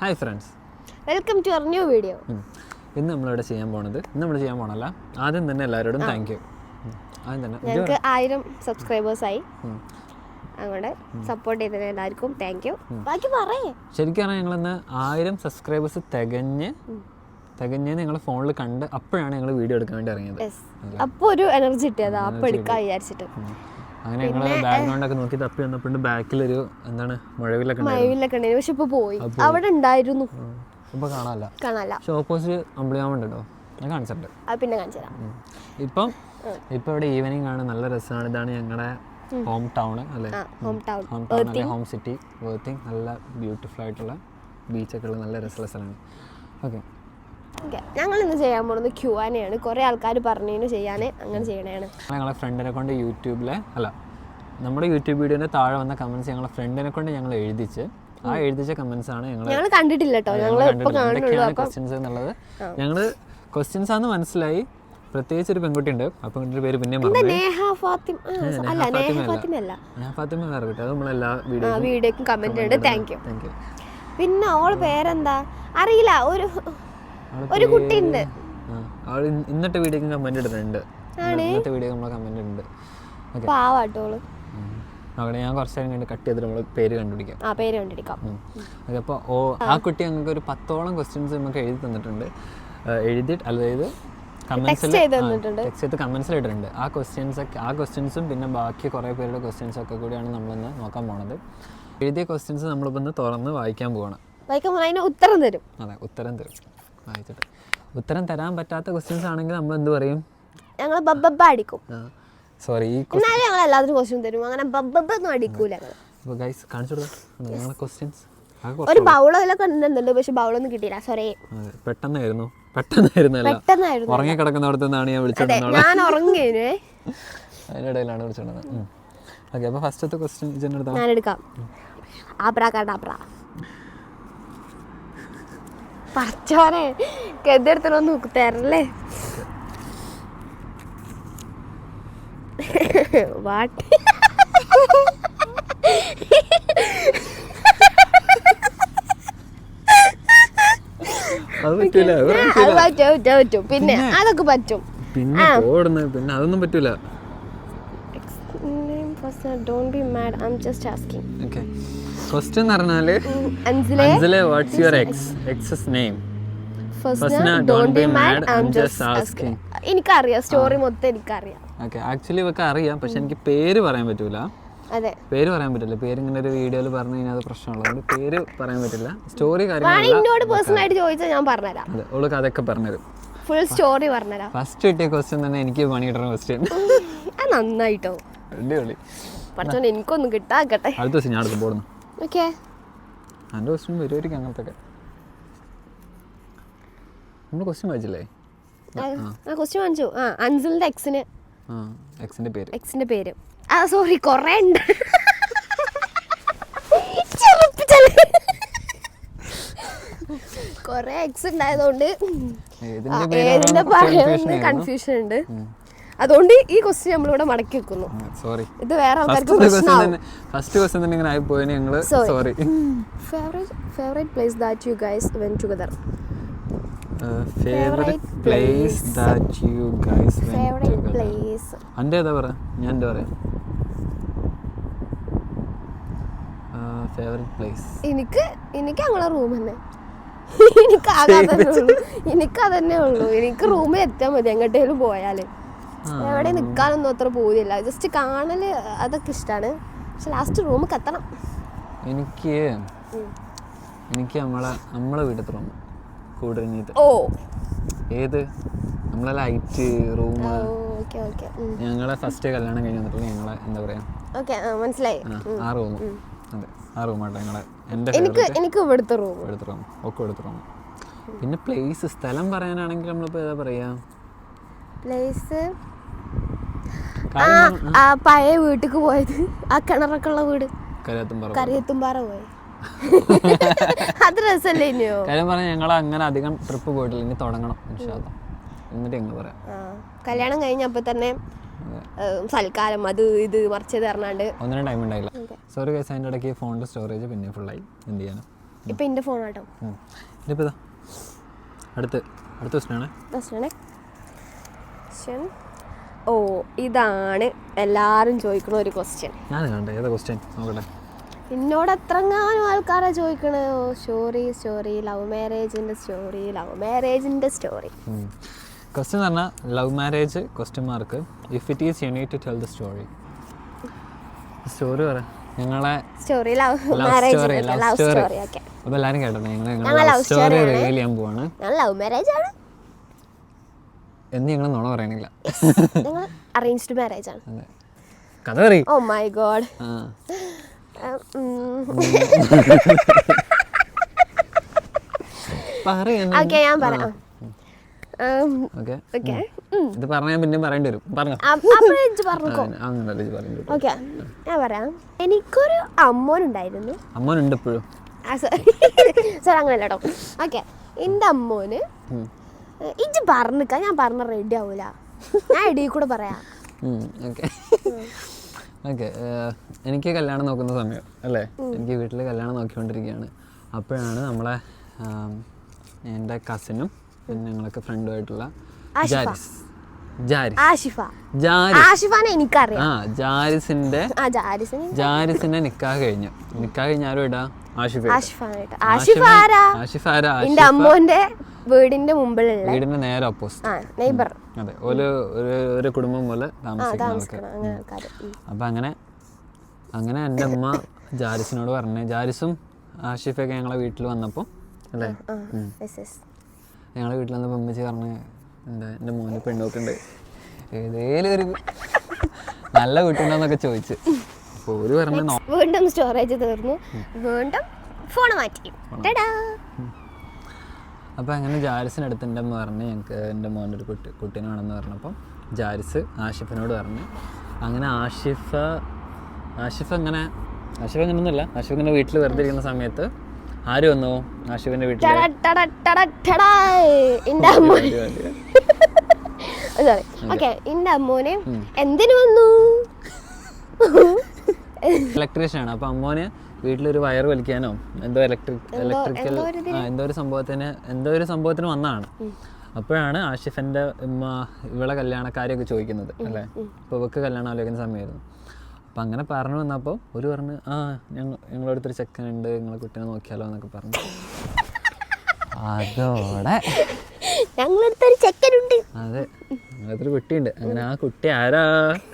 Hi friends welcome to our new video ഇന്ന് നമ്മളിവിടെ ചെയ്യാൻ പോണത് ഇന്ന് നമ്മൾ ചെയ്യാൻ പോണല്ല ആദ്യം തന്നെ എല്ലാവരോടും താങ്ക് യു ആദ്യം തന്നെ ഞങ്ങൾക്ക് ആയിരം സബ്സ്ക്രൈബേഴ്സ് ആയി. അങ്ങോട്ട് സപ്പോർട്ട് ചെയ്തതിന് എല്ലാവർക്കും താങ്ക് യു ബാക്കി പറയേ. ശരിക്കും പറഞ്ഞാൽ ഞങ്ങളിന്ന് ആയിരം സബ്സ്ക്രൈബേഴ്സ് തികഞ്ഞ് തികഞ്ഞ് നിങ്ങൾ ഫോണിൽ കണ്ട് അപ്പോഴാണ് ഞങ്ങൾ വീഡിയോ എടുക്കാൻ വേണ്ടി ഇറങ്ങിയത്. അപ്പോൾ ഒരു എനർജി കിട്ടിയത് അപ്പോൾ എടുക്കാൻ വിചാരിച്ചിട്ട്. അങ്ങനെ ഞങ്ങൾ ബാക്ക്ഗ്രൗണ്ടൊക്കെ നോക്കി തപ്പി വന്നപ്പോൾ ബാക്കിലൊരു എന്താണ് മുഴവിലൊക്കെ മഴവിലൊക്കെ ഉണ്ടായിരുന്നു പക്ഷെ ഇപ്പൊ പോയി. അവിടെ ഉണ്ടായിരുന്നു. ഇപ്പൊ കാണാല്ല കാണാല്ല പക്ഷെ ഓപ്പോസിറ്റ് അമ്പിളിയാവുണ്ട് കേട്ടോ ഞാൻ കാണിച്ചിട്ടുണ്ട്. പിന്നെ കാണിച്ചു തരാം ഇപ്പം ഇപ്പൊ ഇവിടെ ഈവനിങ് ആണ്. നല്ല രസമാണ്. ഇതാണ് ഞങ്ങളുടെ ഹോം ടൗൺ അല്ലേ? ഹോം ടൗൺ ഹോം സിറ്റി വേർത്തിങ് നല്ല ബ്യൂട്ടിഫുൾ ആയിട്ടുള്ള ബീച്ചൊക്കെ ഉള്ള നല്ല രസമുള്ള സ്ഥലമാണ്. ഓക്കെ. ഞങ്ങൾ ഇന്ന് ചെയ്യാൻ പോകുന്നത് ക്യൂ ആനയാണ് കുറേ ആൾക്കാർ പറഞ്ഞതിന് ചെയ്യാൻ അങ്ങനെ ചെയ്യണേണ്. ഞങ്ങളെ ഫ്രണ്ടിനെ കൊണ്ട് യൂട്യൂബിലെ അല്ല നമ്മുടെ യൂട്യൂബ് വീഡിയോന്റെ താഴെ വന്ന കമന്റ്സ് ഞങ്ങളെ ഫ്രണ്ടിനെ കൊണ്ട് ഞങ്ങൾ എഴുതിച്ച് ആ എഴുതിച്ച കമന്റ്സ് ആണ് ഞങ്ങൾ ഞങ്ങൾ കണ്ടിട്ടില്ല കേട്ടോ ഞങ്ങൾ ക്വസ്റ്റ്യൻസ് എന്നുള്ളത്? ഞങ്ങൾ ക്വസ്റ്റ്യൻസ് ആണെന്ന് മനസ്സിലായി. പ്രത്യേകിച്ച് ഒരു പെൺകുട്ടി ഉണ്ട് ആ പെൺകുട്ടിയുടെ പേര് പിന്നെ ഫാത്തിമ? കിട്ടും. അത് നമ്മളെല്ലാ ആ വീഡിയോ വീഡിയോക്കും കമന്റ് ഉണ്ട് താങ്ക് യു പിന്നെ അവൾ പേരെന്താ? അറിയില്ല ഒരു ഒരു കുട്ടി ഉണ്ട് അവൾ ഇന്നത്തെ വീഡിയോക്ക് കമന്റ് ഇടുന്നുണ്ട്. ഇന്നത്തെ വീഡിയോ നമ്മൾ കമന്റ് ഉണ്ട് ഓക്കേ. പാവാട്ടോൾ. അവിടെ ഞാൻ കുറച്ച് നേരം കണ്ട് കട്ട് ചെയ്തിട്ട് നമ്മൾ പേര് കണ്ടുപിടിക്കാം. ആ പേര് കണ്ടുപിടിക്കാം. ഓക്കെ അപ്പോൾ ഓ ആ. കുട്ടി ഞങ്ങൾക്ക് ഒരു പത്തോളം ക്വസ്റ്റ്യൻസ് നമുക്ക് എഴുതി തന്നിട്ടുണ്ട്. എഴുതിട്ട് എഴുതിയിട്ട് അതായത് കമൻസിൽ ടെക്സ്റ്റ് ചെയ്ത് കമൻസിൽ ഇട്ടിട്ടുണ്ട്. ആ ക്വസ്റ്റ്യൻസ് ഒക്കെ ആ ക്വസ്റ്റ്യൻസും പിന്നെ ബാക്കി കുറേ പേരുടെ ക്വസ്റ്റ്യൻസ് ഒക്കെ കൂടിയാണ് നമ്മളിന്ന് നോക്കാൻ പോണത്. എഴുതിയ ക്വസ്റ്റ്യൻസ് നമ്മളിപ്പോൾ തുറന്ന് വായിക്കാൻ പോവാണ്. വായിക്കാൻ അതിന് ഉത്തരം തരും. അതെ ഉത്തരം തരും. വായിച്ചിട്ട് ഉത്തരം തരാൻ പറ്റാത്ത ക്വസ്റ്റ്യൻസ് ആണെങ്കിൽ നമ്മൾ എന്ത് പറയും? ഞങ്ങൾ ബബ്ബബ്ബ അടിക്കും. സോറി ഈ എന്നാലും ഞങ്ങൾ എല്ലാത്തിനും ക്വസ്റ്റ്യൻ തരും. അങ്ങനെ ബബ്ബബ്ബ ഒന്നും അടിക്കൂല അപ്പോൾ ഗൈസ് കാണിച്ചു കൊടുക്കാം. നിങ്ങളുടെ ക്വസ്റ്റ്യൻസ് ഒരു ബൗളൊക്കെ കണ്ടിട്ടുണ്ട് പക്ഷെ ബൗളൊന്നും കിട്ടിയില്ല. സോറി പെട്ടെന്നായിരുന്നു പെട്ടെന്നായിരുന്നു. അല്ല പെട്ടെന്നായിരുന്നു. ഉറങ്ങി കിടക്കുന്നിടത്തു നിന്നാണ് ഞാൻ വിളിച്ചത് ഞാൻ ഉറങ്ങിയേ അതിനിടയിലാണ് വിളിച്ചോണ്ടത് ഓക്കെ അപ്പോൾ ഫസ്റ്റത്തെ ക്വസ്റ്റ്യൻ ഞാൻ എടുക്കാം. ആബ്ര കടാബ്ര പച്ചോനെ കെതെടുത്തൊന്നും തരല്ലേ? വാട്ട് പറ്റും പിന്നെ അതൊക്കെ പറ്റും. പിന്നെ പിന്നെ അതൊന്നും പറ്റൂല. Don't be mad I just asking okay question എന്ന് പറഞ്ഞാൽ അൻസിലെ? What's your ex ex's name first എനിക്കറിയാം സ്റ്റോറി മൊത്തം എനിക്കറിയാം. ഓക്കെ ആക്ച്വലി ഇവക്ക് അറിയാം പക്ഷെ എനിക്ക് പേര് പറയാൻ പറ്റൂല. പേര് പറയാൻ പറ്റില്ല പേര് ഇങ്ങനെ ഒരു വീഡിയോയിൽ പറഞ്ഞു കഴിഞ്ഞാൽ അത് പ്രശ്നമുള്ളതുകൊണ്ട് പേര് പറയാൻ പറ്റില്ല. സ്റ്റോറി എന്നോട് ചോദിച്ചാൽ ഞാൻ പറഞ്ഞുതരാം. അതെ ഓൾ കഥയൊക്കെ പറഞ്ഞുതരും. ഫുൾ സ്റ്റോറി പറഞ്ഞുതരാം. ഫസ്റ്റ് കിട്ടിയ ക്വസ്റ്റ്യൻ തന്നെ എനിക്ക് പണി കിട്ടുന്ന ക്വസ്റ്റ്യൻ നന്നായിട്ടോ. അടിപൊളി. പഠിച്ചോണ്ട് എനിക്കൊന്നും കിട്ടാക്കട്ടെ. അടുത്ത ദിവസം ഞാൻ അടുത്ത് പോകുന്നു ഓക്കെ. എന്റെ ക്വസ്റ്റ്യൻ വരുമായിരിക്കും അങ്ങനത്തെ ഒക്കെ നമ്മൾ ക്വസ്റ്റ്യൻ വായിച്ചില്ലേ? ആ ക്വസ്റ്റ്യൻ വാങ്ങിച്ചു. ആ അൻസിലിന്റെ എക്സിന് ആ എക്സിന്റെ പേര്. എക്സിന്റെ പേര്. ആ സോറി കുറേ ഉണ്ട്. കൊറേ എക്സ് ഉണ്ടായതുകൊണ്ട്. ഏതിന്റെ ഏതിന്റെ കൺഫ്യൂഷൻ ഉണ്ട്. അതുകൊണ്ട് ഈ ക്വസ്റ്റ്യൻ നമ്മളിവിടെ മടക്കി വെക്കുന്നു. സോറി ഇത് വേറെ ആൾക്കാർക്ക് ഫസ്റ്റ് ക്വസ്റ്റ്യൻ തന്നെ ഫസ്റ്റ് ക്വസ്റ്റ്യൻ തന്നെ ഇങ്ങനെ ആയി പോയതിന് ഞങ്ങൾ sorry favourite favourite place that you guys when together favourite place that you guys favourite place എന്റെ ഏതാ പറ? ഞാൻ എന്താ പറയാം. ഫേവറേറ്റ് പ്ലേസ് എനിക്ക് എനിക്ക് ഞങ്ങളെ റൂം തന്നെ. എനിക്ക് ആകെ അതന്നെ ഉള്ളൂ. എനിക്ക് അതന്നെ ഉള്ളൂ. എനിക്ക് റൂമിൽ എത്തിയാൽ മതി എങ്ങോട്ടേലും പോയാൽ. എവിടെ നിൽക്കാനൊന്നും അത്ര പോകില്ല ജസ്റ്റ് കാണൽ അതൊക്കെ ഇഷ്ടമാണ് പക്ഷെ ലാസ്റ്റ് റൂമിൽ കത്തണം എനിക്ക് എനിക്ക് നമ്മളെ നമ്മളെ വീട്ടിൽ റൂം കൂടരഞ്ഞിട്ട് ഓ. ഏത്? നമ്മളെ ലൈറ്റ് റൂം ഞങ്ങളെ ഫസ്റ്റ് കല്യാണം കഴിഞ്ഞ് വന്നിട്ടുള്ള ഞങ്ങളെ എന്താ പറയാ? മനസ്സിലായി. ആ, റൂം അതെ ആ റൂമാട്ടോ ഞങ്ങളെ എന്റെ എനിക്ക് എനിക്ക് ഇവിടുത്തെ റൂം ഇവിടുത്തെ റൂം ഒക്കെ ഇവിടുത്തെ റൂം പിന്നെ പ്ലേസ് സ്ഥലം പറയാനാണെങ്കിൽ നമ്മളിപ്പോൾ ഏതാ പറയാ? പ്ലേസ് ആ പഴയ വീട്ടിക്ക് പോയത്. ആ കിണറൊക്കെ ഉള്ള വീട്. കരയത്തും പറ കറിയത്തുംപാറ പോയി. അത് രസല്ലേ ഇനിയോ? കാര്യം പറഞ്ഞ ഞങ്ങൾ അങ്ങനെ അധികം ട്രിപ്പ് പോയിട്ടില്ല. ഇനി തുടങ്ങണം. എന്നിട്ട് ഞങ്ങൾ പറയാം. കല്യാണം കഴിഞ്ഞപ്പോൾ തന്നെ സൽക്കാരം അത് ഇത് മറിച്ചത് പറഞ്ഞാണ്ട്. ഒന്നിനും ടൈം ഉണ്ടായില്ല. സോറി ഗൈസ് അതിന്റെ ഇടയ്ക്ക് ഫോണിന്റെ സ്റ്റോറേജ് പിന്നെ ഫുള്ളായി എന്ത് ചെയ്യാനും? ഇപ്പൊ എന്റെ ഫോൺ ആട്ടോ. ഇനിയിപ്പോൾ ഇതാ. അടുത്ത് അടുത്ത ക്വസ്റ്റ്യനാണ് ക്വസ്റ്റ്യൻ ക്വസ്റ്റ്യൻ ഓ ഇതാണ് എല്ലാരും ചോദിക്കുന്ന ഒരു ക്വസ്റ്റ്യൻ ഞാൻ കണ്ടേ ഏതാ ക്വസ്റ്റ്യൻ നോക്കട്ടെ. എന്നോട് എത്രങ്ങാനും ആൾക്കാരാ ചോദിക്കണേ? ഓ സ്റ്റോറി സ്റ്റോറി ലവ് മാരേജിന്റെ സ്റ്റോറി ലവ് മാരേജിന്റെ സ്റ്റോറി ക്വസ്റ്റ്യൻ എന്ന് പറഞ്ഞാൽ love marriage question mark if it is you need to tell the story story പറ. ഞങ്ങളെ story love story love story അപ്പോൾ എല്ലാവരും കേട്ടോ ഞങ്ങൾ ലവ് സ്റ്റോറി. റിവീൽ ചെയ്യാൻ പോവാണ്. ലവ് മാരേജ് ആണ്. എന്ന് ഞങ്ങൾ നുണ പറയണില്ല. ഞങ്ങൾ അറേഞ്ച്ഡ് മാരേജ് ആണ്. കഥ പറയും. ഓ മൈ ഗോഡ് ഓക്കെ ഞാൻ പറയാം ഇത് പറഞ്ഞാൽ പിന്നെ പറയേണ്ടി വരും. ഞാൻ പറയാം. എനിക്കൊരു അമ്മോനുണ്ടായിരുന്നു. അമ്മനുണ്ട് ഇപ്പോഴും. സോറി അങ്ങനല്ലോ ഓക്കെ എന്റെ അമ്മോന് ഇജ്ജ് പറഞ്ഞിക്ക ഞാൻ പറഞ്ഞ റെഡി ആവൂല. ഞാൻ ഇടയിൽ കൂടെ പറയാം. ഓക്കെ ഓക്കെ എനിക്ക് കല്യാണം നോക്കുന്ന സമയം അല്ലേ? എനിക്ക് വീട്ടിൽ കല്യാണം നോക്കിക്കൊണ്ടിരിക്കുകയാണ്. അപ്പോഴാണ് നമ്മളെ എന്റെ കസിനും പിന്നെ ഞങ്ങളൊക്കെ ഫ്രണ്ടുമായിട്ടുള്ള ജാരിസ്. ജാരിസിന്റെ ജാരിസിന്റെ നിക്കാഹ് കഴിഞ്ഞു. നിക്കാ കഴിഞ്ഞ ആരും ഇടാ ആഷിഫ ആഷിഫ ആരാ? ആഷിഫ് ആരാ? അമ്മോന്റെ വീടിന്റെ മുമ്പിലുള്ള വീടിന്റെ നേരെ ഓപ്പോസിറ്റ് ആ നെയ്ബർ അതെ ഒരു ഒരു കുടുംബം പോലെ താമസിക്കുന്ന ആൾക്കാർ. അങ്ങനെ അപ്പം അങ്ങനെ അങ്ങനെ എന്റെ അമ്മ ജാരിസിനോട് പറഞ്ഞു ജാരിസും ആഷിഫൊക്കെ ഞങ്ങളെ വീട്ടിൽ വന്നപ്പോൾ അല്ലേ? ഞങ്ങളെ വീട്ടിൽ വന്നപ്പോൾ അമ്മച്ചി പറഞ്ഞു എന്താ എന്റെ മോന് പെണ്ണോക്കുണ്ട് ഏതേലും ഒരു നല്ല വീട്ടുണ്ടോന്നൊക്കെ ചോദിച്ച്. അപ്പോൾ ഒരു പറഞ്ഞു വീണ്ടും സ്റ്റോറേജ് തീർന്നു. വീണ്ടും ഫോൺ മാറ്റി. അപ്പോൾ അങ്ങനെ ജാരിസിന്റെ അടുത്ത് എന്റെ അമ്മ പറഞ്ഞ് ഞങ്ങൾക്ക് എന്റെ മോന്റെ ഒരു കുട്ടി കുട്ടീനെ വേണമെന്ന് പറഞ്ഞപ്പം ജാരിസ് ആഷിഫിനോട് പറഞ്ഞു. അങ്ങനെ ആഷിഫ ആഷിഫ് അങ്ങനെ ആഷിഫ് അങ്ങനെ ഒന്നുമില്ല ആഷിഫ് ഇങ്ങനെ വീട്ടിൽ വെറുതെ ഇരിക്കുന്ന സമയത്ത് ആര് വന്നു? ആഷിഫിന്റെ വീട്ടിൽ സോറി ഓക്കെ എന്റെ അമ്മോനെ എന്തിനു വന്നു? ഇലക്ട്രീഷ്യനാണ് അപ്പോൾ അമ്മോന് വീട്ടിലൊരു വയർ വലിക്കാനോ എന്തോ ഇലക്ട്രിക് ഇലക്ട്രിക്കൽ എന്തോ ഒരു സംഭവത്തിന് എന്തോ ഒരു സംഭവത്തിന് വന്നതാണ്. അപ്പോഴാണ് ആഷിഫിന്റെ ഉമ്മ ഇവളെ കല്യാണക്കാരെയൊക്കെ ചോദിക്കുന്നത് അല്ലേ? അപ്പോൾ ഇവക്ക് കല്യാണം ആലോചിക്കുന്ന സമയമായിരുന്നു. അപ്പം അങ്ങനെ പറഞ്ഞു വന്നപ്പോൾ ഒരു പറഞ്ഞ് ആ ഞങ്ങൾ ഞങ്ങളുടെ അടുത്തൊരു ചെക്കനുണ്ട് നിങ്ങളെ കുട്ടീനെ നോക്കിയാലോ എന്നൊക്കെ പറഞ്ഞു. അതോടെ ഞങ്ങളടുത്തൊരു ചെക്കനുണ്ട്. അതെ ഞങ്ങളടുത്തൊരു കുട്ടിയുണ്ട്. അങ്ങനെ ആ കുട്ടി ആരാ?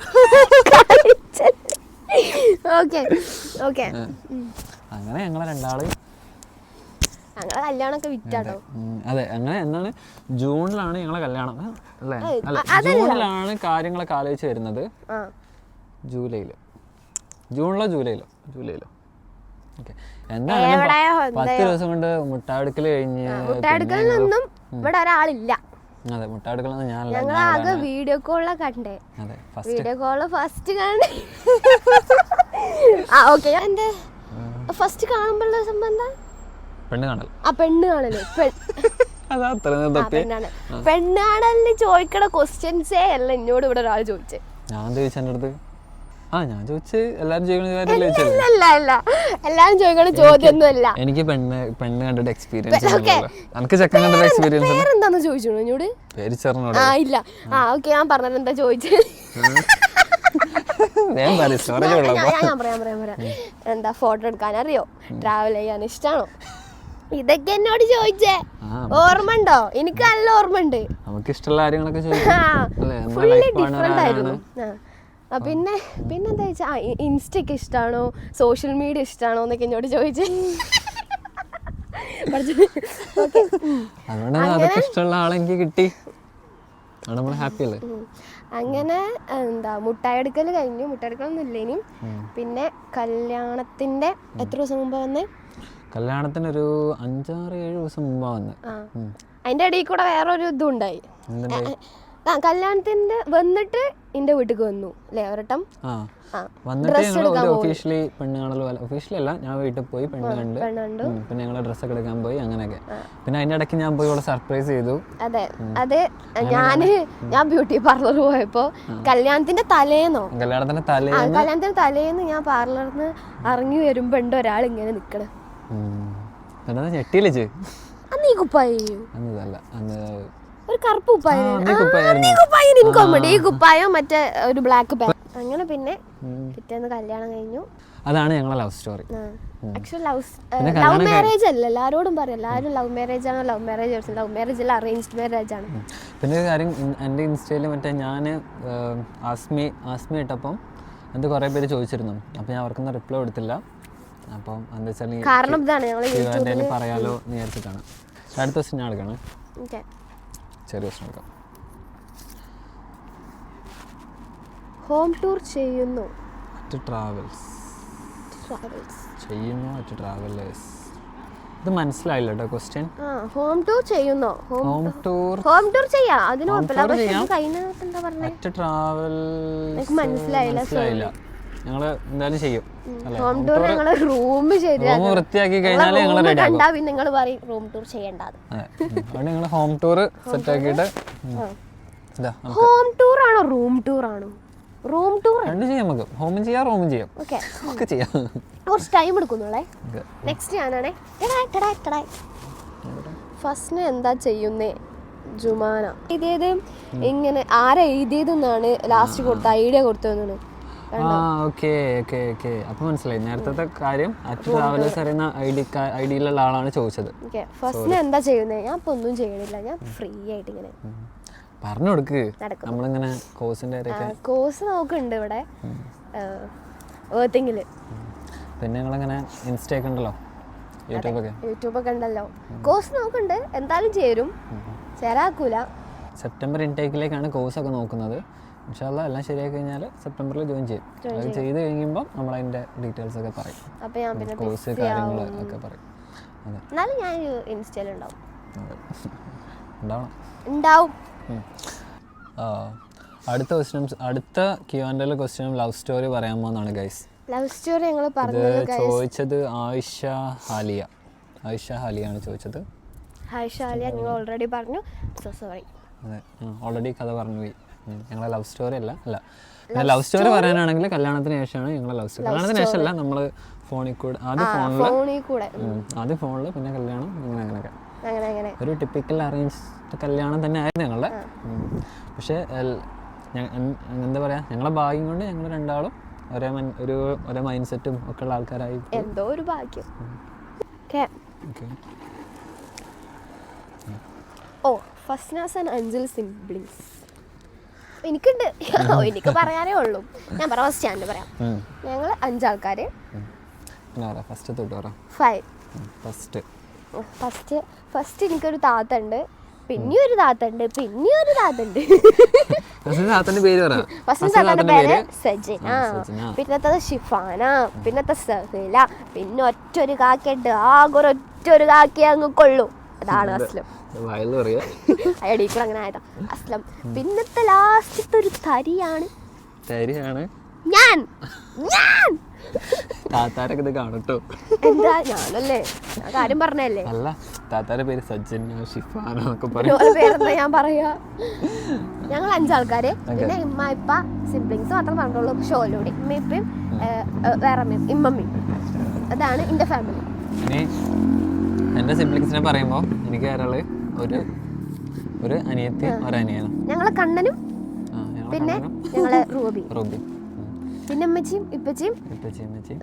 ഓക്കെ ഓക്കെ അങ്ങനെ ഞങ്ങളെ രണ്ടാൾ ഞങ്ങളെ കല്യാണമൊക്കെ വിറ്റാട്ടോ. അതെ അങ്ങനെ എന്നാണ് ജൂണിലാണ് ഞങ്ങളെ കല്യാണം. അല്ലേ? അല്ല ജൂണിലാണ് കാര്യങ്ങളൊക്കെ ആലോചിച്ച് വരുന്നത്. ജൂലൈയിൽ. ജൂണിലോ ജൂലൈയിലോ? ജൂലൈയിലോ. എന്താ പത്ത് ദിവസം കൊണ്ട് മുട്ടാടുക്കൽ കഴിഞ്ഞ് നിന്നും ഇവിടെ ഒരാളില്ല. അതെ മുട്ടാടുക്കൽ നിന്ന് ഞാനല്ല ഞങ്ങൾ ആകെ വീഡിയോ കോളിലെ കണ്ടേ. അതെ വീഡിയോ കോൾ ഫസ്റ്റ് കണ്ടേ ആ ഓക്കെ എന്റെ ഫസ്റ്റ് കാണുമ്പോഴുള്ള എന്താ? പെണ്ണ് കാണൽ. ആ പെണ്ണ് കാണൽ. പെണ്ണാണ്. പെണ്ണാണലിന് ചോദിക്കണ ക്വസ്റ്റ്യൻസേ അല്ല എന്നോട് ഇവിടെ ഒരാൾ ചോദിച്ചേ. ഞാൻ ചോദിച്ചു അടുത്ത്. ആ ഞാൻ ചോദിച്ച് എല്ലാവരും ചോദിക്കുന്ന കാര്യമല്ലേ ചോദിച്ചത്? അല്ല അല്ല എല്ലാരും ചോദിക്കണ ചോദ്യമൊന്നുമല്ല. എനിക്ക് പെണ്ണ് പെണ്ണ് കണ്ടിട്ട് എക്സ്പീരിയൻസ് എനിക്ക് ചെക്കൻ കണ്ടിട്ട് എക്സ്പീരിയൻസ് പേരെന്താന്ന് ചോദിച്ചു എന്നോട്? പേര് ചെറിനോട്. ആ ഇല്ല. ആ ഓക്കെ ഞാൻ പറഞ്ഞത് എന്താ ചോദിച്ചത്? ഞാൻ പറയും പറയാം പറയാം എന്താ ഫോട്ടോ എടുക്കാൻ അറിയോ ട്രാവൽ ചെയ്യാൻ ഇഷ്ടാണോ? ഇതൊക്കെ എന്നോട് ചോദിച്ചേ. ഓർമ്മ ഉണ്ടോ എനിക്ക് നല്ല ഓർമ്മ ഉണ്ട് നമുക്ക് ഇഷ്ടമുള്ള കാര്യങ്ങളൊക്കെ ചോദിക്കും. പിന്നെ പിന്നെന്താ വെച്ചാൽ ആ ഇൻസ്റ്റയ്ക്ക് ഇഷ്ടമാണോ സോഷ്യൽ മീഡിയ ഇഷ്ടമാണോ എന്നൊക്കെ എന്നോട് ചോദിച്ചു. ഇഷ്ടമുള്ള കിട്ടി. അങ്ങനെ എന്താ മുട്ടായെടുക്കൽ കഴിഞ്ഞു. മുട്ടായി എടുക്കലൊന്നും ഇല്ല ഇനി പിന്നെ കല്യാണത്തിന്റെ എത്ര ദിവസം മുമ്പ് വന്നേ? കല്യാണത്തിന് ഒരു അഞ്ചാറ് ഏഴ് ദിവസം മുമ്പാ വന്ന്. അതിന്റെ ഇടയിൽ കൂടെ വേറൊരു ഇതും ഉണ്ടായി എന്തുണ്ടായി ആ കല്യാണത്തിന്റെ വന്നിട്ട് എന്റെ വീട്ടിൽ വന്നു അല്ലേ ഒരട്ടം? വന്നിട്ട് ഞങ്ങൾ. ഒഫീഷ്യലി പെണ്ണ് കാണൽ പോലെ ഒഫീഷ്യലി അല്ല ഞാൻ വീട്ടിൽ പോയി പെണ്ണ് കണ്ട്. പിന്നെ ഞങ്ങൾ ഡ്രസ്സൊക്കെ എടുക്കാൻ പോയി അങ്ങനെയൊക്കെ. പിന്നെ അതിന്റെ ഇടയ്ക്ക് ഞാൻ പോയി ഇവിടെ സർപ്രൈസ് ചെയ്തു. അതെ അതെ ഞാൻ ഞാൻ ബ്യൂട്ടി പാർലർ പോയപ്പോ കല്യാണത്തിന്റെ തലേന്നോ? കല്യാണത്തിന്റെ തലേന്ന്? കല്യാണത്തിന്റെ തലേന്ന് ഞാൻ പാർലറിന്ന് ഇറങ്ങി വരുമ്പോ ഉണ്ട് ഒരാൾ ഇങ്ങനെ നിക്കണ് ഞെട്ടിയില്ലേ അന്ന് ഈ കുപ്പായി. അന്നതല്ല അന്ന് ഒരു കറുപ്പ് കുപ്പായ. കുപ്പായ ഈ കുപ്പായം മറ്റേ ഒരു ബ്ലാക്ക് പാൻ അങ്ങനെ പിന്നെ പിറ്റേന്ന് കല്യാണം കഴിഞ്ഞു. അതാണ് ഞങ്ങളെ love story actually love love marriage അല്ല. എല്ലാരോടും പറയും. എല്ലാവരും ലവ് മാരേജ് ആണ്? ലവ് മാരേജ് ലവ് മാരേജ് അല്ല അറേഞ്ച്ഡ് മാരേജ് ആണ്. പിന്നെ കാര്യം എന്റെ ഇൻസ്റ്റയിൽ മറ്റേ ഞാൻ ആസ്മി ആസ്മി ഇട്ടപ്പം അത് കുറേ പേര് ചോദിച്ചിരുന്നു. അപ്പം ഞാൻ അവർക്കൊന്നും റിപ്ലൈ കൊടുത്തില്ല. അപ്പം എന്താ വെച്ചാൽ കാരണം ഇതാണ്. ഞങ്ങൾ പറയാലോ എന്ന് വിചാരിച്ചിട്ടാണ്. അടുത്ത ദിവസം ഞാൻ എടുക്കണം. ഓക്കെ. ചെറിയ പ്രശ്നം എടുക്കാം ഹോം ടൂർ ചെയ്യുന്നു. അറ്റ് ട്രാവൽസ് ട്രാവൽസ് ചെയ്യുന്നു അറ്റ് ട്രാവലേഴ്സ് ഇത് മനസ്സിലായില്ല കേട്ടോ ക്വസ്റ്റ്യൻ ആ ഹോം ടൂർ ചെയ്യുന്നോ? ഹോം ടൂർ ഹോം ടൂർ ചെയ്യാ. അതിന് അപ്പോൾ കുഴപ്പമില്ല. പക്ഷെ കഴിഞ്ഞിട്ട് എന്താ പറഞ്ഞേ? അറ്റ് ട്രാവൽ മനസ്സിലായില്ല, മനസ്സിലായില്ല. ഞങ്ങൾ എന്തായാലും ചെയ്യും. ഹോം ടൂർ ഞങ്ങളെ റൂം റൂം വൃത്തിയാക്കി കഴിഞ്ഞാൽ ഞങ്ങൾ റെഡി കണ്ടാ പിന്നെ നിങ്ങൾ പറയും റൂം ടൂർ ചെയ്യേണ്ടത് ഉം. ഞങ്ങൾ ഹോം ടൂർ സെറ്റ് ആക്കിയിട്ട് ഹോം ടൂർ ആണോ റൂം ടൂർ ആണോ റൂം ടൂർ രണ്ട് ചെയ്യാം നമുക്ക്. ഹോമും ചെയ്യാം റൂമും ചെയ്യാം. ഓക്കെ. ഒക്കെ ചെയ്യാം. കുറച്ച് ടൈം എടുക്കുന്നുള്ളേ നെക്സ്റ്റ് ഞാനാണേ. ടടായ് ടടായ് ടടായ് ഫസ്റ്റിന് എന്താ ചെയ്യുന്നേ? ജുമാന. ഇതേത് ഇങ്ങനെ ആരാ എഴുതിയതെന്നാണ് ലാസ്റ്റ് കൊടുത്ത ഐഡിയ കൊടുത്തതെന്നാണ്. ആ ഓക്കെ ഓക്കെ ഓക്കെ. അപ്പൊ മനസ്സിലായി. നേരത്തെ കാര്യം അറ്റ് ട്രാവലേഴ്സ് അറിയുന്ന ഐ ഡി ഐ ഡിയിലുള്ള ആളാണ് ചോദിച്ചത്. ഫസ്റ്റ് ഞാൻ എന്താ ചെയ്യുന്നത് ഞാൻ ഇപ്പൊ ഒന്നും ചെയ്യണില്ല. ഞാൻ ഫ്രീ ആയിട്ട് ഇങ്ങനെ പറഞ്ഞു കൊടുക്ക്. നമ്മളിങ്ങനെ കോഴ്സിന്റെ കോഴ്സ് നോക്കുന്നുണ്ട് ഇവിടെ. ഏർത്തിങ്ങിൽ പിന്നെ ഞങ്ങളിങ്ങനെ ഇൻസ്റ്റ ഒക്കെ ഉണ്ടല്ലോ? യൂട്യൂബ് ഒക്കെ? യൂട്യൂബ് ഒക്കെ ഉണ്ടല്ലോ. കോഴ്സ് നോക്കുന്നുണ്ട്. എന്തായാലും ചേരും. ചേരാക്കൂല. സെപ്റ്റംബർ ഇൻടേക്കിലേക്കാണ് കോഴ്സ് ഒക്കെ നോക്കുന്നത്. ഇൻഷാല്ല എല്ലാം ശരിയായി കഴിഞ്ഞാൽ സെപ്റ്റംബറിൽ ജോയിൻ ചെയ്യും. അത് ചെയ്ത് കഴിയുമ്പോൾ നമ്മൾ അതിന്റെ ഡീറ്റെയിൽസ് ഒക്കെ പറയും. കോഴ്സ് കാര്യങ്ങൾ ഒക്കെ പറയും. എന്നാലും ഞാൻ ഇൻസ്റ്റയിൽ ഉണ്ടാവും. ഉണ്ടാവും. അടുത്ത ക്വസ്റ്റ്യനും അടുത്ത ക്യൂആൻഡൽ ക്വസ്റ്റ്യൻ ലവ് സ്റ്റോറി പറയാൻ പോകുന്നതാണ് ഗൈസ് ലവ് സ്റ്റോറി ഞങ്ങൾ പറഞ്ഞത് ചോദിച്ചത് ആയിഷ ഹാലിയ. ആയിഷ ഹാലിയാണ് ചോദിച്ചത്. ആയിഷ ഹാലിയ നിങ്ങൾ ഓൾറെഡി പറഞ്ഞു. സോ സോറി അതെ. ഓൾറെഡി കഥ പറഞ്ഞു പോയി. ഞങ്ങളെ ലവ് സ്റ്റോറി അല്ല അല്ല. ലവ് സ്റ്റോറി പറയാനാണെങ്കിൽ കല്യാണത്തിന് ശേഷമാണ് ഞങ്ങളെ ലവ് സ്റ്റോറി കല്യാണത്തിന് ശേഷമല്ല നമ്മൾ ഫോണിൽ കൂടെ ആദ്യം ഫോണിൽ ആദ്യം ഫോണിൽ പിന്നെ കല്യാണം അങ്ങനെ അങ്ങനെയൊക്കെ. അങ്ങനെ അങ്ങനെ. ഒരു ടിപ്പിക്കൽ അറേഞ്ച്ഡ് കല്യാണം തന്നെ ആയിരുന്നു ഞങ്ങളുടെ. പക്ഷേ എന്താ പറയാ ഞങ്ങളെ ഭാഗ്യം കൊണ്ട് ഞങ്ങൾ രണ്ടാളും ഒരേ ഒരു ഒരേ മൈൻഡ് സെറ്റും ഒക്കെ ഉള്ള ആൾക്കാരായി. എന്തോ ഒരു ഭാഗ്യം. Oh Fasnas and Anchal siblings. എനിക്കുണ്ട്. എനിക്ക് പറയാനേ ഉള്ളൂ. ഞാൻ പറയാം ഫസ്റ്റ് ഞാൻ പറയാം. ഞങ്ങൾ അഞ്ചാൾക്കാർ ഫസ്റ്റ് തൊട്ട് പറ. ഫൈവ്. ഫസ്റ്റ് ഫസ്റ്റ് ഫസ്റ്റ് എനിക്കൊരു താത്ത ഉണ്ട് പിന്നെ ഒരു താത്ത ഉണ്ട് പിന്നെ ഒരു താത്ത ഉണ്ട് പേര് പറ. ഫസ്റ്റ് താത്തന്റെ പേര് സജിന. പിന്നത്തത് ഷിഫാന പിന്നത്തെ സഹില. പിന്നെ ഒറ്റ ഒരു കാക്കയുണ്ട്. ആകെ ഒരു ഒറ്റ ഒരു കാക്കി അങ്ങ് കൊള്ളു. അതാണ് അസ്ലം. വയലിൽ പറയാ അയടീക്കൂടെ അങ്ങനെ ആയതാ. അസ്ലം. പിന്നത്തെ ലാസ്റ്റത്തെ ഒരു തരിയാണ്. തരിയാണ്. ഞാൻ. ഞാൻ. താത്താരൊക്കെ ഇത് കാണട്ടോ? എന്താ? ഞാനല്ലേ. ഞാൻ കാര്യം പറഞ്ഞല്ലേ? അല്ല താത്താരെ പേര് സജ്ജനോ ഷിഫാനോ ഒക്കെ പേരെന്താ ഞാൻ പറയാ? ഞങ്ങൾ അഞ്ചാൾക്കാര്. പിന്നെ ഇമ്മ ഇപ്പ സിബ്ലിങ്സ് മാത്രം പറഞ്ഞോളൂ ഷോയിലൂടെ ഇമ്മ ഇപ്പയും വേറെ ഇമ്മമ്മയും. അതാണ് എന്റെ ഫാമിലി. എന്റെ സിബ്ലിങ്സിനെ പറയുമ്പോൾ എനിക്ക് ഒരാൾ ഒരു ഒരു അനിയത്തി ഒരനിയനും. ഞങ്ങളെ കണ്ണനും പിന്നെ ഞങ്ങളെ റൂബി. റൂബി. പിന്നെ അമ്മച്ചിയും ഇപ്പച്ചിയും ഇപ്പച്ചി അമ്മച്ചി.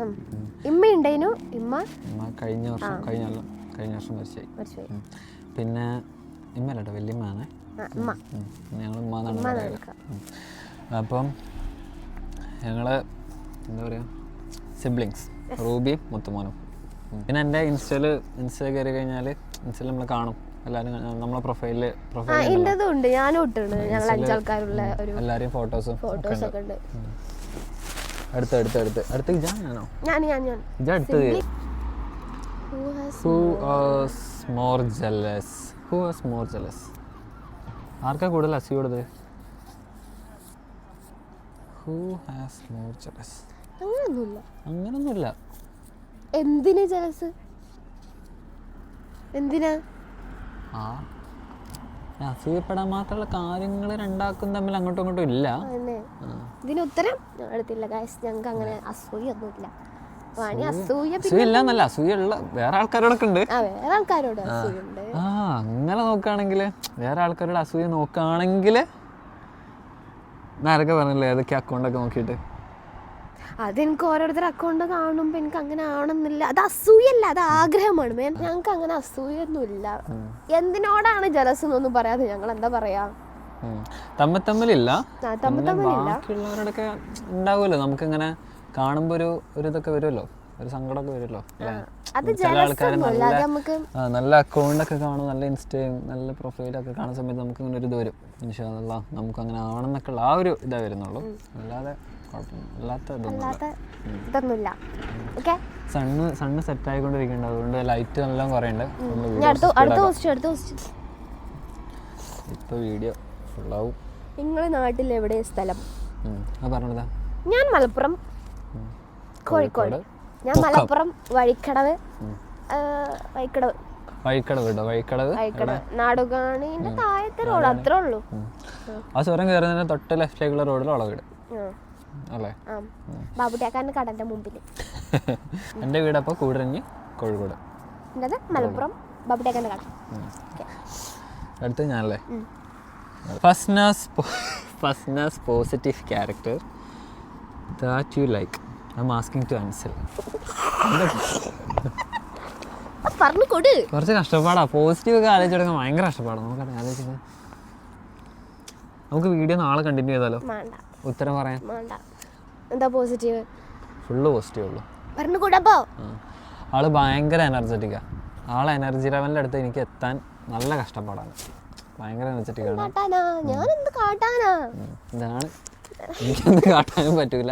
ഇമ്മ ഉണ്ടായിനു ഇമ്മ? ഇമ്മ കഴിഞ്ഞ വർഷം കഴിഞ്ഞ കൊല്ലം കഴിഞ്ഞ വർഷം മരിച്ചായി. പിന്നെ ഇമ്മല്ലോ വല്യമ്മയാണ് ആ, ഇമ്മ. ഞങ്ങൾ ഉമ്മ എന്നാണ് അപ്പം ഞങ്ങൾ എന്താ പറയുക സിബ്ലിങ്സ്. റൂബിയും മുത്തുമോനും. പിന്നെ എന്റെ ഇൻസ്റ്റയിൽ ഇൻസ്റ്റ കയറി കഴിഞ്ഞാൽ ഇൻസ്റ്റയിൽ നമ്മൾ കാണും. എല്ലാവരും നമ്മളെ പ്രൊഫൈലിൽ ആ പ്രൊഫൈൽ ഉണ്ട്. ഞാനും ഇട്ടുണ്ട് ഞങ്ങൾ അഞ്ചാൾക്കാരുള്ള ഒരു ഫോട്ടോസും ഫോട്ടോസ് ഒക്കെ ഉണ്ട്. അടുത്ത് അടുത്ത് അടുത്ത്. അടുത്ത് ഇജാ ഞാനോ? ഞാൻ ഞാൻ ഞാൻ ഇജാ അടുത്തത് Who has who more jealous who was more jealous ആർക്കാ കൂടുതൽ അസി കൂടുതൽ ഹൂ ഹാസ് മോർ ജലസ് അങ്ങനൊന്നുമില്ല. അങ്ങനൊന്നുമില്ല. എന്തിനാ ജലസ്? എന്തിനാ? ആ അസൂയപ്പെടാൻ മാത്രമുള്ള കാര്യങ്ങൾ രണ്ടാക്കും തമ്മിൽ അങ്ങോട്ടും ഇങ്ങോട്ടും ഇല്ല. ഇതിന് ഉത്തരം എടുത്തില്ല ഗായ്സ് ഞങ്ങൾക്ക് അങ്ങനെ അസൂയ ഒന്നും ഇല്ല വേറെ ആൾക്കാരോടൊക്കെ ഉണ്ട്. വേറെ ആൾക്കാരോട് ആ. അങ്ങനെ നോക്കുകയാണെങ്കിൽ വേറെ ആൾക്കാരുടെ അസൂയ നോക്കുകയാണെങ്കിൽ നേരൊക്കെ പറഞ്ഞില്ലേ ഏതൊക്കെ അക്കൗണ്ടൊക്കെ നോക്കിയിട്ട്? അതെനിക്ക് ഓരോരുത്തർ അക്കൗണ്ട് കാണുമ്പോൾ എനിക്ക് അങ്ങനെ ആണെന്നില്ല. അത് അസൂയല്ല അത് ആഗ്രഹമാണ്. മേ- ഞങ്ങൾക്ക് അങ്ങനെ അസൂയൊന്നുമില്ല. എന്തിനോടാണ് ജലസ് എന്നൊന്നും പറയാതെ ഞങ്ങൾ എന്താ പറയാ. തമ്മിൽ തമ്മിലില്ല. ബാക്കിയുള്ളവരോടൊക്കെ ഉണ്ടാവുമല്ലോ. നമുക്കിങ്ങനെ കാണുമ്പോൾ ഒരു ഒരു ഇതൊക്കെ വരുമല്ലോ. ഒരു സങ്കടമൊക്കെ വരുമല്ലോ ചില ജലസ് ആൾക്കാര് നല്ല നമുക്ക് നല്ല അക്കൗണ്ടൊക്കെ കാണും നല്ല ഇൻസ്റ്റയും നല്ല പ്രൊഫൈലൊക്കെ കാണുന്ന സമയത്ത് നമുക്ക് ഇങ്ങനെ ഒരു ഇത് വരും. ഇൻഷാല്ല നമുക്ക് അങ്ങനെ ആവണം എന്നൊക്കെ ഉള്ള ആ ഒരു ഇതേ വരുന്നുള്ളൂ. അല്ലാതെ ഇതൊന്നുമില്ല. ഓക്കെ സണ്ണ് സണ്ണ് സെറ്റ് ആയിക്കൊണ്ടിരിക്കുന്നുണ്ട്. അതുകൊണ്ട് ലൈറ്റ് എല്ലാം അടുത്ത ക്വസ്റ്റ്യൻ ഇപ്പോൾ വീഡിയോ ഫുള്ളാവും നിങ്ങളെ നാട്ടിൽ എവിടെ സ്ഥലം? പറഞ്ഞതാ ഞാൻ മലപ്പുറം കോഴിക്കോട്. ഞാൻ മലപ്പുറം വഴിക്കടവ് വഴിക്കടവ്. വഴിക്കടവ് കേട്ടോ വഴിക്കടവ്. നാടുകാണിന്റെ താഴത്തെ റോഡ് അത്രേ ഉള്ളൂ. ആ സ്വരം കയറുന്നതിന് തൊട്ട് ലെഫ്റ്റിലേക്കുള്ള റോഡിലുള്ള വീട് ആ, അല്ലേ ആ. ബാബുട്ടിയാക്കാരന്റെ കടന്റെ മുമ്പിൽ എന്റെ വീട് അപ്പോൾ കൂടരഞ്ഞ് കോഴിക്കോട്. എന്നത് മലപ്പുറം ബാബുട്ടിയാക്കാരന്റെ കട. അടുത്ത് ഞാനല്ലേ? Fasnas Fasnas positive character that you like I'm asking to answer പറഞ്ഞു കൊടു. കുറച്ച് കഷ്ടപ്പാടാ. പോസിറ്റീവ് ഒക്കെ ആലോചിച്ചെടുക്കാൻ ഭയങ്കര കഷ്ടപ്പാടാണ് നമുക്ക് ആലോചിക്കുന്നത് നമുക്ക് വീഡിയോ നാളെ കണ്ടിന്യൂ ചെയ്താലോ? വേണ്ട. ഉത്തരം പറയാൻ എന്താ പോസിറ്റീവ് ഫുള്ള് പോസിറ്റീവ് ഉള്ളു. പറഞ്ഞു കൂടപ്പോ. ആൾ ഭയങ്കര എനർജറ്റിക്കാ ആൾ എനർജി ലെവലിന്റെ അടുത്ത് എനിക്ക് എത്താൻ നല്ല കഷ്ടപ്പാടാണ്. ഭയങ്കര എനർജറ്റിക് ആണ്. ഇതാണ്. എനിക്കൊന്നും കാട്ടാനും പറ്റൂല.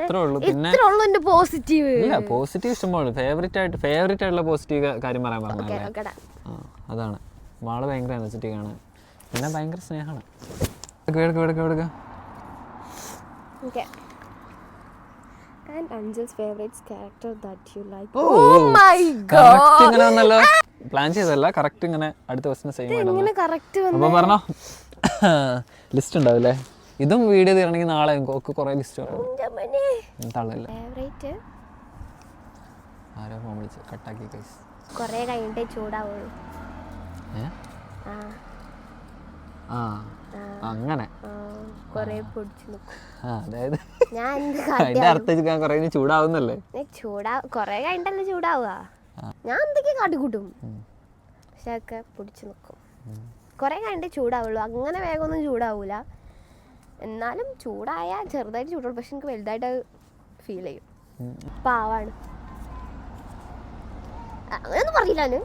അത്രേ ഉള്ളൂ. പിന്നെ എന്റെ പോസിറ്റീവ് ഇല്ല പോസിറ്റീവ് ഫേവറേറ്റ് ആയിട്ട് ഫേവറേറ്റ് ആയിട്ടുള്ള പോസിറ്റീവ് കാര്യം പറയാൻ പറഞ്ഞല്ലേ അതാണ്. ആൾ ഭയങ്കര എനർജറ്റിക് ആണ്. പിന്നെ ഭയങ്കര സ്നേഹമാണ്. Okay and favourites character that you like oh my god ഇങ്ങനെ വന്നല്ലോ. പ്ലാൻ ചെയ്തല്ല കറക്റ്റ് ഇങ്ങനെ അടുത്ത ക്വസ്റ്റിന് സെയിം ആയിട്ട് എങ്ങനെ കറക്റ്റ് വന്നു. അപ്പോൾ പറഞ്ഞോ. ലിസ്റ്റ് ഉണ്ടാവില്ലേ? ഇതും വീഡിയോ തീരണമെങ്കിൽ നാളെ ഒക്കെ കുറേ ലിസ്റ്റ് പറയണം തള്ളല്ല? ഫേവറേറ്റ് ആരോ ഫോൺ വിളിച്ച് കട്ടാക്കി കൈസ് കുറേ കഴിഞ്ഞിട്ടേ ചൂടാവുള്ളൂ. ആ. ആ. അങ്ങനെ. അതായത് അതിന്റെ അർത്ഥം കുറേ ചൂടാവുന്നല്ലേ? ചൂടാ കുറേ കഴിഞ്ഞിട്ടല്ലേ ചൂടാവുക. ഞാൻ എന്തൊക്കെ കാട്ടിക്കൂട്ടും? പക്ഷെ ഒക്കെ പിടിച്ചു നിൽക്കും കുറേ കഴിഞ്ഞിട്ടേ ചൂടാവുള്ളൂ. അങ്ങനെ വേഗമൊന്നും ചൂടാവൂല. എന്നാലും ചൂടായ ചെറുതായിട്ട് ചൂടുള്ളൂ പക്ഷെ എനിക്ക് വലുതായിട്ട് ഫീൽ ചെയ്യും. പാവാണ്. അങ്ങനെയൊന്നും പറയില്ല ഞാൻ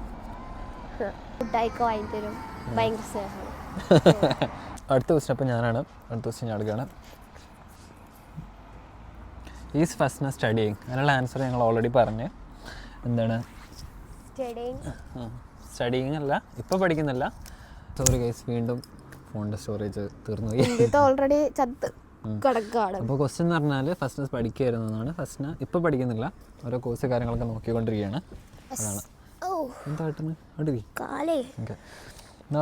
ഫുഡായിക്കോ വാങ്ങി തരും. ഭയങ്കര സ്നേഹമാണ്. അടുത്ത ക്വസ്റ്റൻ അപ്പോൾ ഞാനാണ്. അടുത്ത ക്വസ്റ്റ്യൻ ഞാൻ എടുക്കുകയാണ് ഈസ് ഫസ്റ്റ് സ്റ്റഡിയിങ് അതിനുള്ള ആൻസർ ഞങ്ങൾ ഓൾറെഡി പറഞ്ഞ്. എന്താണ്? സ്റ്റഡിങ് സ്റ്റഡിയിങ് അല്ല ഇപ്പോൾ പഠിക്കുന്നില്ല. സോറി ഗൈസ് വീണ്ടും ഫോണിന്റെ സ്റ്റോറേജ് തീർന്നു ഓൾറെഡി ചത്ത് അപ്പോൾ ക്വസ്റ്റ്യൻ എന്ന് പറഞ്ഞാൽ ഫസ്റ്റ് എന്നാണ് ഫസ്റ്റിന് ഇപ്പോൾ പഠിക്കുന്നില്ല. ഓരോ കോഴ്സ് കാര്യങ്ങളൊക്കെ നോക്കിക്കൊണ്ടിരിക്കുകയാണ്. അതാണ്. എന്താ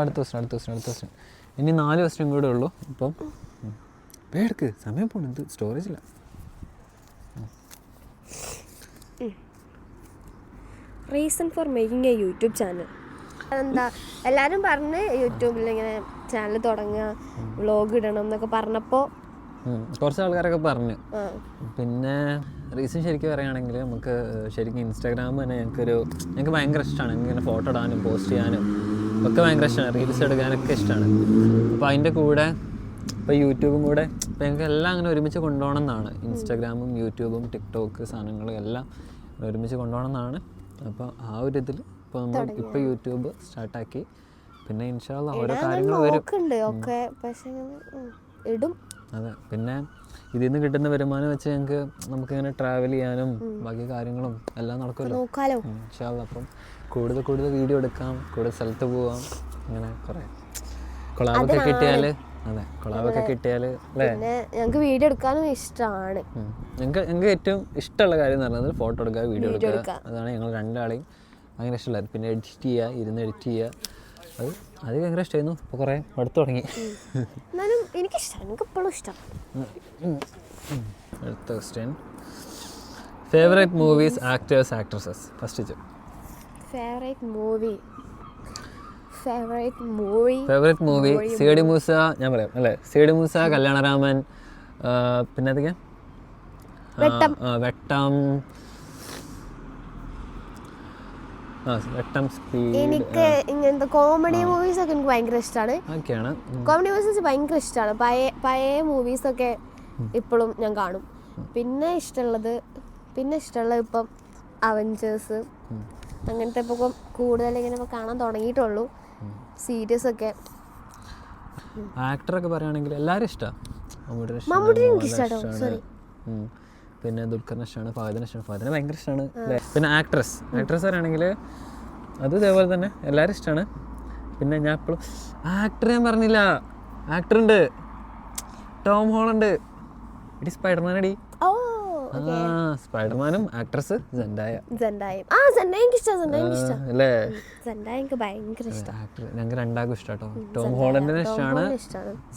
അടുത്ത ക്വസ്റ്റ്യൻ അടുത്ത ക്വസ്റ്റ്യൻ അടുത്ത ക്വസ്റ്റ്യൻ ഇനി നാല് ക്വസ്റ്റ്യൻ കൂടെ ഉള്ളൂ. ഇപ്പം വേടക്ക് സമയം പോണു. ഇത് സ്റ്റോറേജ് ഇല്ല reason for making a YouTube channel എന്താ എല്ലാവരും പറഞ്ഞ് യൂട്യൂബിൽ ഇങ്ങനെ ചാനൽ തുടങ്ങുക വ്ളോഗ് ഇടണം എന്നൊക്കെ പറഞ്ഞപ്പോൾ കുറച്ച് ആൾക്കാരൊക്കെ പറഞ്ഞു. പിന്നെ റീസൺ ശരിക്കും പറയുകയാണെങ്കിൽ നമുക്ക് ശരിക്കും ഇൻസ്റ്റാഗ്രാം തന്നെ ഞങ്ങൾക്കൊരു ഞങ്ങൾക്ക് ഭയങ്കര ഇഷ്ടമാണ്. ഞങ്ങൾക്ക് ഇങ്ങനെ ഫോട്ടോ ഇടാനും പോസ്റ്റ് ചെയ്യാനും. ഒക്കെ ഭയങ്കര ഇഷ്ടമാണ് റീൽസ് എടുക്കാനൊക്കെ ഇഷ്ടമാണ് അപ്പോൾ അതിന്റെ കൂടെ ഇപ്പോൾ യൂട്യൂബും കൂടെ ഇപ്പോൾ ഞങ്ങൾക്ക് എല്ലാം അങ്ങനെ ഒരുമിച്ച് കൊണ്ടുപോകണം എന്നാണ് ഇൻസ്റ്റാഗ്രാമും യൂട്യൂബും ടിക്ടോക്ക് സാധനങ്ങളും എല്ലാം ഒരുമിച്ച് കൊണ്ടുപോകണം എന്നാണ് അപ്പോൾ ആ ഒരു ഇതിൽ ഇപ്പോൾ നമ്മൾ ഇപ്പോൾ യൂട്യൂബ് സ്റ്റാർട്ടാക്കി. പിന്നെ ഇൻഷാല്ല ഓരോ കാര്യങ്ങൾ വരും. അതെ. പിന്നെ ഇതിൽ നിന്ന് കിട്ടുന്ന വരുമാനം വെച്ച് ഞങ്ങൾക്ക് നമുക്കിങ്ങനെ ട്രാവൽ ചെയ്യാനും ബാക്കി കാര്യങ്ങളും എല്ലാം നടക്കുമല്ലോ. ഇൻഷാല്ല അപ്പം കൂടുതൽ കൂടുതൽ വീഡിയോ എടുക്കാം കൂടുതൽ സ്ഥലത്ത് പോവാം അങ്ങനെ കുറേ. കൊളാബൊക്കെ കിട്ടിയാൽ അതെ കൊളാബൊക്കെ കിട്ടിയാൽ അല്ലേ? ഞങ്ങൾക്ക് വീഡിയോ എടുക്കാനും ഇഷ്ടമാണ്. ഞങ്ങൾക്ക് ഞങ്ങൾക്ക് ഏറ്റവും ഇഷ്ടമുള്ള കാര്യം എന്ന് പറയുന്നത് ഫോട്ടോ എടുക്കുക വീഡിയോ എടുക്കുക. അതാണ് ഞങ്ങൾ രണ്ടാളെയും ഭയങ്കര ഇഷ്ടമുള്ളത്. പിന്നെ എഡിറ്റ് ചെയ്യുക ഇരുന്ന് എഡിറ്റ് ചെയ്യുക. അത് അത് ഭയങ്കര ഇഷ്ടമായിരുന്നു. ഇപ്പോൾ കുറേ അടുത്ത് തുടങ്ങി. എന്നാലും എനിക്കിഷ്ടമാണ് എനിക്ക് ഇപ്പോഴും ഇഷ്ടം. അടുത്ത question favourite movies actors actresses first favourite movie favourite movie favourite movie C D Moosa ഞാൻ പറയാം അല്ലേ? സി ഡി മൂസ കല്യാണരാമൻ പിന്നെ അതൊക്കെ വെട്ടം. എനിക്ക് ഇങ്ങനത്തെ കോമഡി മൂവീസ് ഒക്കെ എനിക്ക് ഭയങ്കര ഇഷ്ടമാണ് കോമഡി മൂവീസ് ഭയങ്കര ഇഷ്ടമാണ് പഴയ പഴയ മൂവീസൊക്കെ ഇപ്പോഴും ഞാൻ കാണും. പിന്നെ ഇഷ്ടമുള്ളത് പിന്നെ ഇഷ്ടമുള്ളത് ഇപ്പം അവഞ്ചേഴ്സ് അങ്ങനത്തെ ഇപ്പം കൂടുതൽ ഇങ്ങനെ കാണാൻ തുടങ്ങിയിട്ടുള്ളൂ. സീരിയസ് ഒക്കെ. ആക്ടറൊക്കെ പറയുകയാണെങ്കിൽ എല്ലാവരും ഇഷ്ടമാണ് മമ്മൂട്ടിനെ എനിക്ക് ഇഷ്ടമാണ്. sorry. പിന്നെ ദുൽഖറിനെ ഇഷ്ടമാണ് ഫഹദിനെ ഇഷ്ടമാണ്. ഫഹദിനെ ഭയങ്കര ഇഷ്ടമാണ്. പിന്നെ ആക്ട്രസ് ആക്ട്രസ് പറയുകയാണെങ്കിൽ അത് ഇതേപോലെ തന്നെ. എല്ലാവരും ഇഷ്ടമാണ് പിന്നെ ഞാൻ എപ്പോഴും ആക്ടർ ഞാൻ പറഞ്ഞില്ല. ആക്ടർ ഉണ്ട്. Tom Holland. ഇടി സ്പൈഡർമാൻ അടി ഓ സ്പൈഡർമാനും ആക്ട്രസ് ജെൻഡായ ആ എനിക്ക് ഇഷ്ടമാണ് സെൻഡായ എനിക്ക് ഇഷ്ടം. അല്ലേ? സെൻഡായ എനിക്ക് ഭയങ്കര ഇഷ്ടം. ആക്ടർ ഞങ്ങൾക്ക് രണ്ടാൾക്കും ഇഷ്ടം ടോം ഹോളണ്ടിനെ ഇഷ്ടമാണ്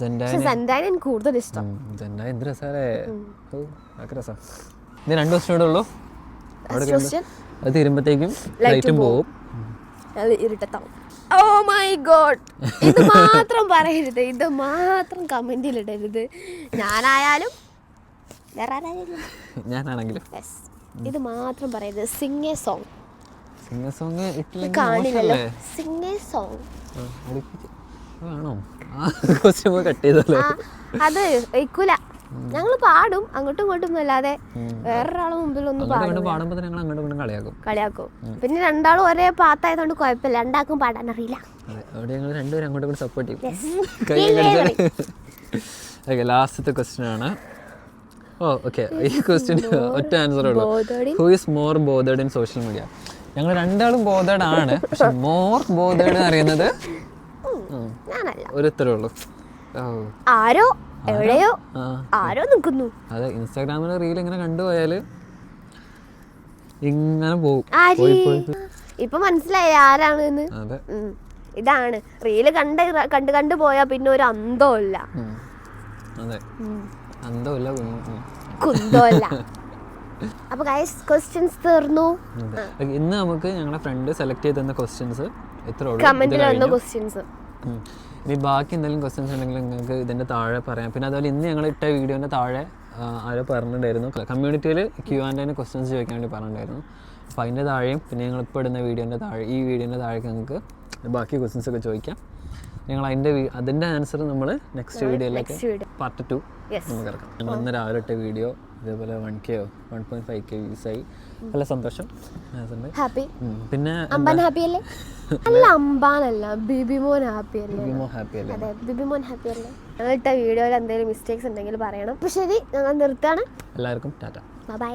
ജെൻഡായ എനിക്ക് കൂടുതൽ ഇഷ്ടം. ഇതെന്താ എന്ത് രസാലേ. ഓ രസം. ഇനി രണ്ട് ദിവസം ഉള്ളൂ. അത് ലൈറ്റും പോകും ഇരുട്ടത്താവും. ഓ മൈ ഗോഡ് ഇത് മാത്രം പറയരുത്. ഇത് മാത്രം കമന്റിൽ ഇടരുത്. ഞാനായാലും വേറെ ആരായാലും ഞാനാണെങ്കിലും. ഇത് മാത്രം പറയുന്നത് sing a song. Singer song ഇട്ടില്ലെങ്കിൽ കാണില്ലല്ലോ? Sing a song. ആ, അടുപ്പിച്ച്. വേണോ ആ ക്വസ്റ്റ്യൻ കട്ട് ചെയ്തല്ലേ അത് വയ്ക്കൂല ഞങ്ങൾ പാടും. അങ്ങോട്ടും ഇങ്ങോട്ടും അല്ലാതെ വേറൊരാളെ മുമ്പിൽ ഒന്നും പാടുമ്പോൾ ഞങ്ങൾ അങ്ങോട്ട് കളിയാക്കും. കളിയാക്കും. പിന്നെ രണ്ടാളും ഒരേ പാത്തായതുകൊണ്ട് കുഴപ്പമില്ല. രണ്ടാക്കും പാടാൻ അറിയില്ല. അവിടെ ഞങ്ങൾ രണ്ടുപേരും അങ്ങോട്ടും സപ്പോർട്ട് ചെയ്യും. ലാസ്റ്റത്തെ ക്വസ്റ്റ്യൻ ആണ്. ഓ ഓക്കെ ഈ ക്വസ്റ്റ്യൻ ഒറ്റ ആൻസർ ഉള്ളൂ. Who is more bothered in social media ഞങ്ങൾ രണ്ടാളും ബോധേഡ് ആണ്. പക്ഷെ മോർ ബോധേഡ് അറിയുന്നത് ഉം, ഞാനല്ല. ഒരുത്തരേ ഉള്ളൂ. ആരോ എവിടെയോ? ആരോ നിൽക്കുന്നു. അതെ ഇൻസ്റ്റാഗ്രാമിലെ റീൽ ഇങ്ങനെ കണ്ടുപോയാൽ ഇങ്ങനെ പോകും. ഇപ്പൊ മനസ്സിലായി ആരാണെന്ന്. അതെ. ഇതാണ്. റീൽ കണ്ട് കണ്ട് കണ്ട് പോയാ പിന്നെ ഒരു അന്തോ ഇല്ല അതെ. അന്തമില്ല. ഇല്ല അപ്പൊ ഗൈസ് ക്വസ്റ്റ്യൻസ് തീർന്നു. ഇന്ന് നമുക്ക് ഞങ്ങളുടെ ഫ്രണ്ട് സെലക്ട് ചെയ്ത് തന്ന ക്വസ്റ്റ്യൻസ് എത്ര കമന്റിൽ. ക്വസ്റ്റ്യൻസ് ഇനി ബാക്കി എന്തെങ്കിലും ക്വസ്റ്റ്യൻസ് ഉണ്ടെങ്കിൽ നിങ്ങൾക്ക് ഇതിന്റെ താഴെ പറയാം. പിന്നെ അതുപോലെ ഇന്ന് ഞങ്ങൾ ഇട്ട വീഡിയോന്റെ താഴെ ആരോ പറഞ്ഞിട്ടുണ്ടായിരുന്നു. കമ്മ്യൂണിറ്റിയിൽ ക്യൂ ആൻഡ് അതിന് ക്വസ്റ്റ്യൻസ് ചോദിക്കാൻ വേണ്ടി പറഞ്ഞിട്ടുണ്ടായിരുന്നു. അപ്പോൾ അതിന്റെ താഴെയും പിന്നെ ഞങ്ങൾ ഇപ്പോൾ ഇടുന്ന വീഡിയോന്റെ താഴെ ഈ വീഡിയോന്റെ താഴേക്ക് നിങ്ങൾക്ക് ബാക്കി ക്വസ്റ്റ്യൻസ് ഒക്കെ ചോദിക്കാം. ഞങ്ങൾ അതിന്റെ അതിന്റെ ആൻസർ നമ്മൾ നെക്സ്റ്റ് വീഡിയോയിലേക്ക് പാർട്ട് ടു. നമുക്ക് ഇറക്കാം. ഞങ്ങൾ ഇന്ന് രാവിലെ ഇട്ട വീഡിയോ ഇതേപോലെ one കെയോ one point five K views ആയി. നല്ല സന്തോഷം. ഹാപ്പി പിന്നെ അമ്പാൻ ഹാപ്പി അല്ലേ? അല്ല അമ്പാനല്ല ബിബിമോൻ ഹാപ്പി അല്ലേ? ഹാപ്പി അല്ലേ? അതെ ബിബിമോൻ ഹാപ്പി അല്ലേ? ഞങ്ങൾ ഇട്ട വീഡിയോയിൽ എന്തെങ്കിലും മിസ്റ്റേക്സ് ഉണ്ടെങ്കിൽ പറയണം. അപ്പൊ ശരി ഞങ്ങൾ നിർത്താണ് എല്ലാവർക്കും ടാറ്റ. Bye bye